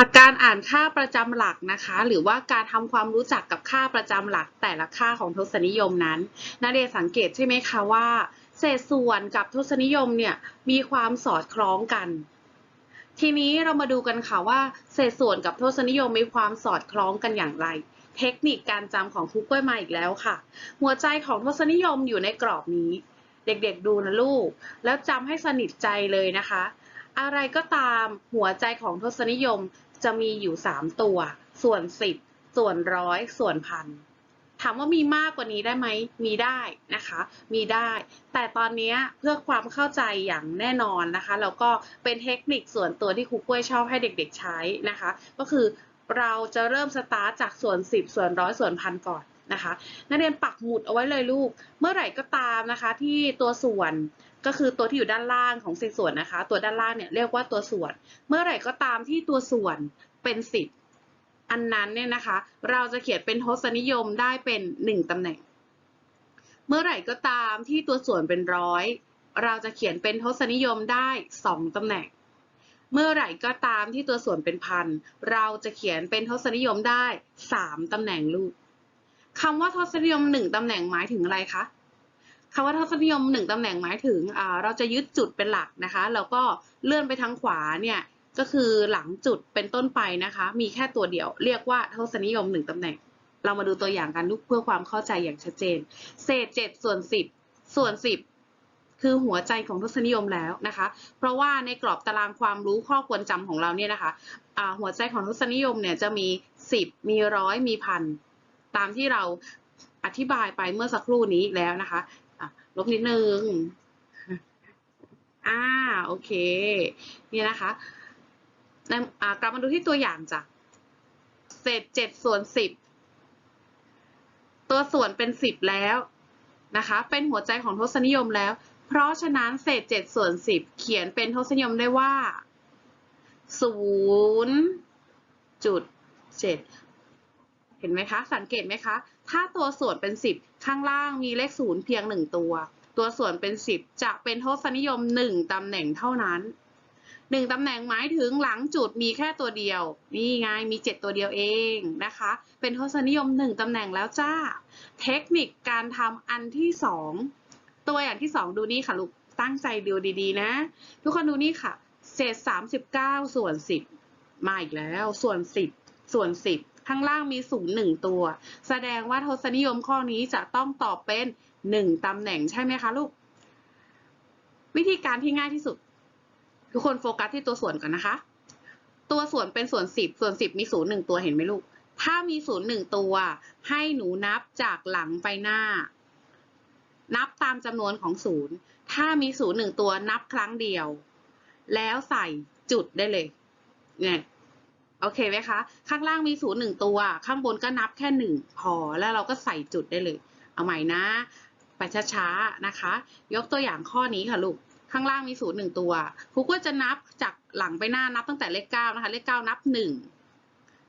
จากการอ่านค่าประจำหลักนะคะ หรือว่าการทำความรู้จักกับค่าประจำหลักแต่ละค่าของทศนิยมนั้นนักเรียนสังเกตใช่ไหมคะว่า เศษส่วนกับทศนิยมเนี่ยมีความสอดคล้องกัน ทีนี้เรามาดูกันค่ะว่า เศษส่วนกับทศนิยมมีความสอดคล้องกันอย่างไร เทคนิคการจำของครูกล้วยมาอีกแล้วค่ะ หัวใจของทศนิยมอยู่ในกรอบนี้ เด็กๆดูนะลูก แล้วจำให้สนิทใจเลยนะคะอะไรก็ตามหัวใจของทศนิยม จะมีอยู่ 3 ตัว ส่วน 10 ส่วนร้อยส่วนพันถามว่ามีมากกว่านี้ได้ไหม มีได้นะคะ มีได้ แต่ตอนนี้เพื่อความเข้าใจอย่างแน่นอนนะคะ แล้วก็เป็นเทคนิคส่วนตัวที่ครูกล้วยชอบให้เด็กๆใช้นะคะ ก็คือเราจะเริ่มสตาร์ทจากส่วน 10 ส่วนร้อยส่วนพันก่อน นะคะนักเรียนปักหมุดเอาไว้เลยลูก เมื่อไหร่ก็ตามนะคะที่ตัวส่วนก็คือตัวที่อยู่ด้านล่างของเศษส่วนนะคะ ตัวด้านล่างเนี่ยเรียกว่าตัวส่วน เมื่อไหร่ก็ตามที่ตัวส่วนเป็นสิบอันนั้นเนี่ยนะคะ เราจะเขียนเป็นทศนิยมได้เป็นหนึ่งตำแหน่ง เมื่อไหร่ก็ตามที่ตัวส่วนเป็นร้อยเราจะเขียนเป็นทศนิยมได้สองตำแหน่ง เมื่อไหร่ก็ตามที่ตัวส่วนเป็นพัน เราจะเขียนเป็นทศนิยมได้สามตำแหน่งลูก คำว่าทศนิยมหนึ่งตำแหน่งหมายถึงอะไรคะคำว่าทศนิยมหนึ่งตำแหน่งหมายถึงเราจะยึดจุดเป็นหลักนะคะแล้วก็เลื่อนไปทางขวาเนี่ยก็คือหลังจุดเป็นต้นไปนะคะ มีแค่ตัวเดียว เรียกว่าทศนิยมหนึ่งตำแหน่ง เรามาดูตัวอย่างกันลูกเพื่อความเข้าใจอย่างชัดเจน เศษเจ็ดส่วนสิบส่วนสิบคือหัวใจของทศนิยมแล้วนะคะ เพราะว่าในกรอบตารางความรู้ข้อควรจำของเราเนี่ยนะคะหัวใจของทศนิยมเนี่ยจะมีสิบมีร้อยมีพัน ตามที่เราอธิบายไปเมื่อสักครู่นี้แล้วนะคะอะลบนิดนึง อ่า โอเค นี่นะคะในอ่ากลับมาดูที่ตัวอย่างจ้ะ เศษเจ็ดส่วนสิบ ตัวส่วนเป็นสิบแล้วนะคะ เป็นหัวใจของทศนิยมแล้ว เพราะฉะนั้นเศษเจ็ดส่วนสิบเขียนเป็นทศนิยมได้ว่าศูนย์จุดเจ็ด เห็นไหมคะ สังเกตไหมคะ ถ้าตัวส่วนเป็น 10 ข้างล่างมีเลขศูนย์เพียง 1 ตัว ตัวส่วนเป็น 10 จะเป็นทศนิยม 1ตำแหน่งเท่านั้น 1ตำแหน่งหมายถึงหลังจุดมีแค่ตัวเดียว นี่ไงมี 7 ตัวเดียวเองนะคะ เป็นทศนิยม 1ตำแหน่งแล้วจ้า เทคนิคการทำอันที่ 2 ตัวอย่างที่ 2 ดูนี่ค่ะลูก ตั้งใจดูดีๆ นะ ทุกคนดูนี่ค่ะ เศษ 39 ส่วน 10 มาอีกแล้ว ส่วน 10 ส่วน 10 ข้างล่างมีศูนย์หนึ่งตัว แสดงว่าทศนิยมข้อนี้จะต้องตอบเป็นหนึ่งตำแหน่งใช่ไหมคะลูก วิธีการที่ง่ายที่สุด ทุกคนโฟกัสที่ตัวส่วนก่อนนะคะ ตัวส่วนเป็นส่วนสิบส่วนสิบมีศูนย์หนึ่งตัวเห็นไหมลูก ถ้ามีศูนย์หนึ่งตัว ให้หนูนับจากหลังไปหน้า นับตามจำนวนของศูนย์ถ้ามีศูนย์หนึ่งตัวนับครั้งเดียว แล้วใส่จุดได้เลยเนี่ย โอเคไหมคะ ข้างล่างมีศูนย์หนึ่งตัว ข้างบนก็นับแค่หนึ่งพอ แล้วเราก็ใส่จุดได้เลย เอาใหม่นะ ไปช้าๆนะคะ ยกตัวอย่างข้อนี้ค่ะลูก ข้างล่างมีศูนย์หนึ่งตัวครูก็จะนับจากหลังไปหน้านับตั้งแต่เลขเก้านะคะ เลขเก้านับหนึ่ง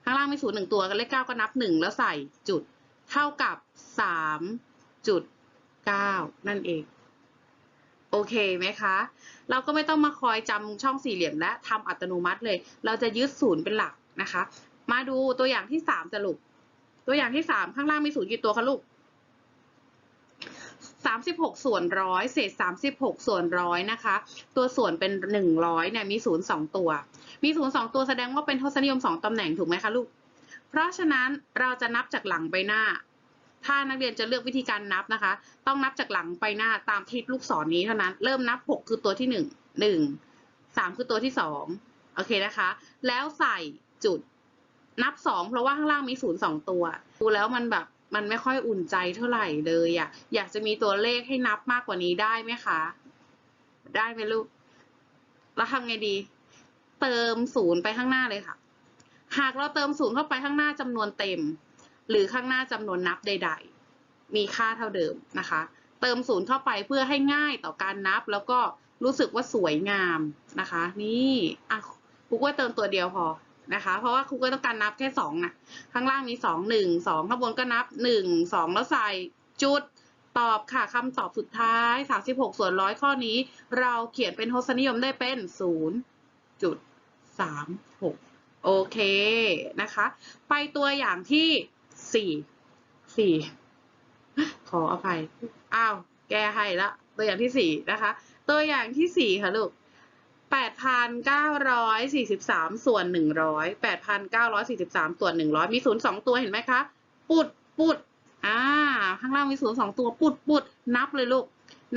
ข้างล่างมีศูนย์หนึ่งตัวกับเลขเก้าก็นับหนึ่งแล้วใส่จุด เท่ากับสามจุดเก้านั่นเอง โอเคไหมคะ เราก็ไม่ต้องมาคอยจำช่องสี่เหลี่ยมและทำอัตโนมัติเลย เราจะยึดศูนย์เป็นหลักนะคะ มาดูตัวอย่างที่สามจะลูกตัวอย่างที่สามข้างล่างมีศูนย์กี่ตัวคะลูกสามสิบหกส่วนร้อยเศษสามสิบหกส่วนร้อยนะคะ ตัวส่วนเป็นหนึ่งร้อยเนี่ยมีศูนย์สองตัว มีศูนย์สองตัวแสดงว่าเป็นทศนิยมสองตำแหน่งถูกไหมคะลูก เพราะฉะนั้นเราจะนับจากหลังไปหน้า ถ้านักเรียนจะเลือกวิธีการนับนะคะ ต้องนับจากหลังไปหน้าตามทิศลูกศรนี้เท่านั้น เริ่มนับหกคือตัวที่หนึ่งหนึ่งสามคือตัวที่สองโอเคนะคะ แล้วใส่จุดนับสองเพราะว่าข้างล่างมีศูนย์สองตัว ดูแล้วมันแบบมันไม่ค่อยอุ่นใจเท่าไหร่เลยอะอยากจะมีตัวเลขให้นับมากกว่านี้ได้ไหมคะ ได้ไหมลูก แล้วทำไงดี เติมศูนย์ไปข้างหน้าเลยค่ะ หากเราเติมศูนย์เข้าไปข้างหน้าจำนวนเต็ม หรือข้างหน้าจำนวนนับใด ๆ มีค่าเท่าเดิมนะคะ เติมศูนย์เข้าไปเพื่อให้ง่ายต่อการนับ แล้วก็รู้สึกว่าสวยงามนะคะ นี่อะครูก็เติมตัวเดียวพอนะคะ เพราะว่าครูก็ต้องการนับแค่สองนะข้างล่างมีสองหนึ่งสองข้างบนก็นับหนึ่งสองแล้วใส่จุดตอบค่ะคำตอบสุดท้ายสามสิบหกส่วนร้อยข้อนี้ เราเขียนเป็นทศนิยมได้เป็นศูนย์จุดสามหกโอเคนะคะ ไปตัวอย่างที่ สี่สี่ขออภัย อ้าว แก้ให้ละ ตัวอย่างที่สี่นะคะ ตัวอย่างที่สี่ค่ะลูกแปดพันเก้าร้อยสี่สิบสามส่วนหนึ่งร้อยแปดพันเก้าร้อยสี่สิบสามส่วนหนึ่งร้อยมีศูนย์สองตัวเห็นไหมคะ ปุดปุดอ่า ข้างล่างมีศูนย์สองตัว ปุดปุดนับเลยลูก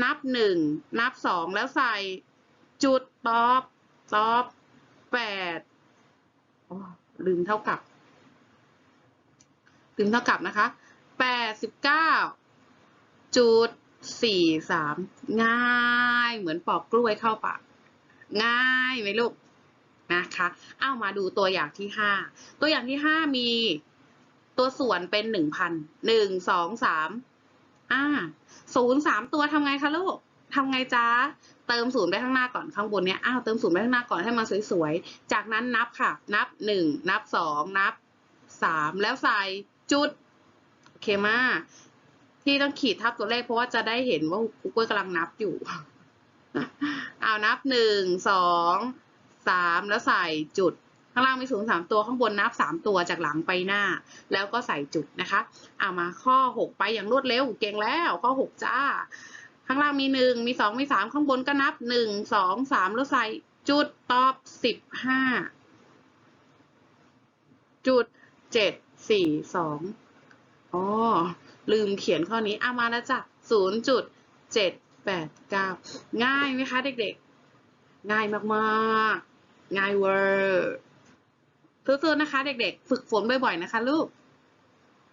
นับหนึ่ง นับสอง แล้วใส่จุดตอบตอบแปดลืมเท่ากับ ลืมเท่ากับนะคะแปดสิบเก้าจุดสี่สามง่ายเหมือนปอกกล้วยเข้าปากง่ายไหมลูกนะคะเอามาดูตัวอย่างที่ห้าตัวอย่างที่ห้ามีตัวส่วนเป็นหนึ่งพันหนึ่งสองสามอ่าศูนย์สามตัวทำไงคะลูกทำไงจ๊ะเติมศูนย์ไปข้างหน้าก่อนข้างบนเนี้ยอ้าวเติมศูนย์ไปข้างหน้าก่อนให้มันสวยๆจากนั้นนับค่ะ นับหนึ่งนับสองนับสามแล้วใส่ จุดโอเคมาที่ต้องขีดทับตัวเลขเพราะว่าจะได้เห็นว่าครูกล้วยกำลังนับอยู่เอานับหนึ่งสองสามแล้วใส่จุด ข้างล่างมีศูนย์สามตัวข้างบนนับสามตัวจากหลังไปหน้า แล้วก็ใส่จุดนะคะเอามาข้อหกไปอย่างรวดเร็วเก่งแล้วข้อหกจ้า ข้างล่างมีหนึ่งมีสองมีสามข้างบนก็นับหนึ่งสองสามแล้วใส่จุดตอบสิบห้าจุดเจ็ด สี่สองอ๋อ ลืมเขียนข้อนี้เอามาแล้วจ้ะศูนย์จุดเจ็ดแปดเก้าง่ายไหมคะเด็กๆ ง่ายมากๆ ง่ายเวอร์สู้ๆนะคะเด็กๆ ฝึกฝนบ่อยๆนะคะลูก